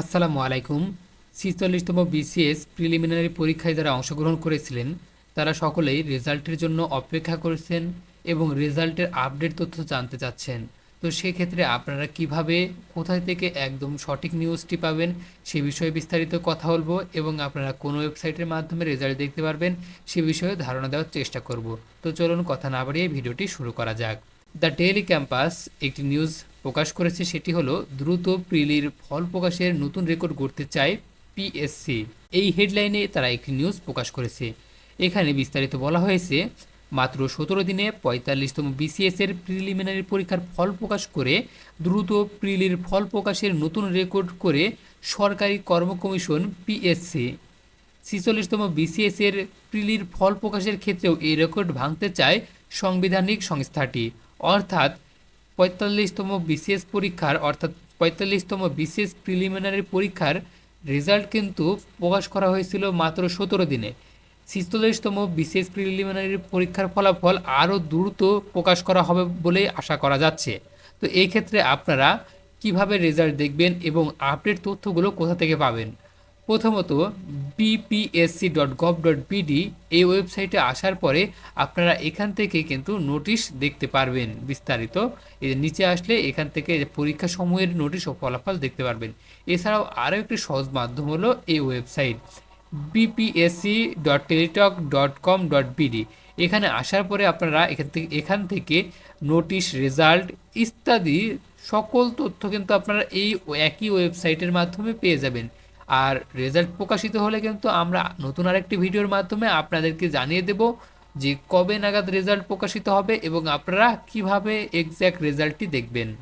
আসসালামু আলাইকুম। ছিচল্লিশতম BCS preliminary পরীক্ষায় যারা অংশগ্রহণ করেছিলেন, তারা সকলেই রেজাল্টের জন্য অপেক্ষা করেছেন এবং রেজাল্টের আপডেট তথ্য জানতে চাচ্ছেন। তো সেক্ষেত্রে আপনারা কীভাবে, কোথায় থেকে একদম সঠিক নিউজটি পাবেন, সে বিষয়ে বিস্তারিত কথা বলব এবং আপনারা কোন ওয়েবসাইটের মাধ্যমে রেজাল্ট দেখতে পারবেন, সে বিষয়ে ধারণা দেওয়ার চেষ্টা করব। তো চলুন কথা না বাড়িয়ে ভিডিওটি শুরু করা যাক। দ্য ডেইলি ক্যাম্পাস, একটি নিউজ প্রকাশ করেছে সেটি হলো, দ্রুত প্রিলির ফল প্রকাশের নতুন রেকর্ড গড়তে চায় পিএসসি এই হেডলাইনে তারা একটি নিউজ প্রকাশ করেছে। এখানে বিস্তারিত বলা হয়েছে, মাত্র সতেরো দিনে পঁয়তাল্লিশতম বিসিএস এর প্রিলিমিনারি পরীক্ষার ফল প্রকাশ করে দ্রুত প্রিলির ফল প্রকাশের নতুন রেকর্ড করে সরকারি কর্ম কমিশন পিএসসি ছিচল্লিশতম বিসিএস এর প্রিলির ফল প্রকাশের ক্ষেত্রেও এই রেকর্ড ভাঙতে চায় সাংবিধানিক সংস্থাটি। অর্থাৎ পঁয়তাল্লিশতম বিসিএস পরীক্ষার, অর্থাৎ পঁয়তাল্লিশতম বিসিএস প্রিলিমিনারি পরীক্ষার রেজাল্ট কিন্তু প্রকাশ করা হয়েছিল মাত্র সতেরো দিনে। ছিচল্লিশতম বিসিএস প্রিলিমিনারি পরীক্ষার ফলাফল আরও দ্রুত প্রকাশ করা হবে বলে আশা করা যাচ্ছে। তো এই ক্ষেত্রে আপনারা কীভাবে রেজাল্ট দেখবেন এবং আপডেট তথ্যগুলো কোথা থেকে পাবেন? প্রথমত BPSC dot gov dot BD এই ওয়েবসাইটে আসার পরে আপনারা এখান থেকে কিন্তু নোটিশ দেখতে পারবেন বিস্তারিত। যে নিচে আসলে এখান থেকে পরীক্ষা সময়ের নোটিশ ও ফলাফল দেখতে পারবেন। এছাড়াও আরও একটি সহজ মাধ্যম হলো এই website BPSC dot Teletalk dot com dot BD এখানে আসার পরে আপনারা এখান থেকে এখান থেকে নোটিশ, রেজাল্ট ইত্যাদি সকল তথ্য কিন্তু আপনারা এই একই ওয়েবসাইটের মাধ্যমে পেয়ে যাবেন। আর রেজাল্ট প্রকাশিত হলে কিন্তু আমরা নতুন আরেকটি ভিডিওর মাধ্যমে আপনাদেরকে জানিয়ে দেব যে কবে নাগাদ রেজাল্ট প্রকাশিত হবে এবং আপনারা কীভাবে এক্স্যাক্ট রেজাল্টটি দেখবেন।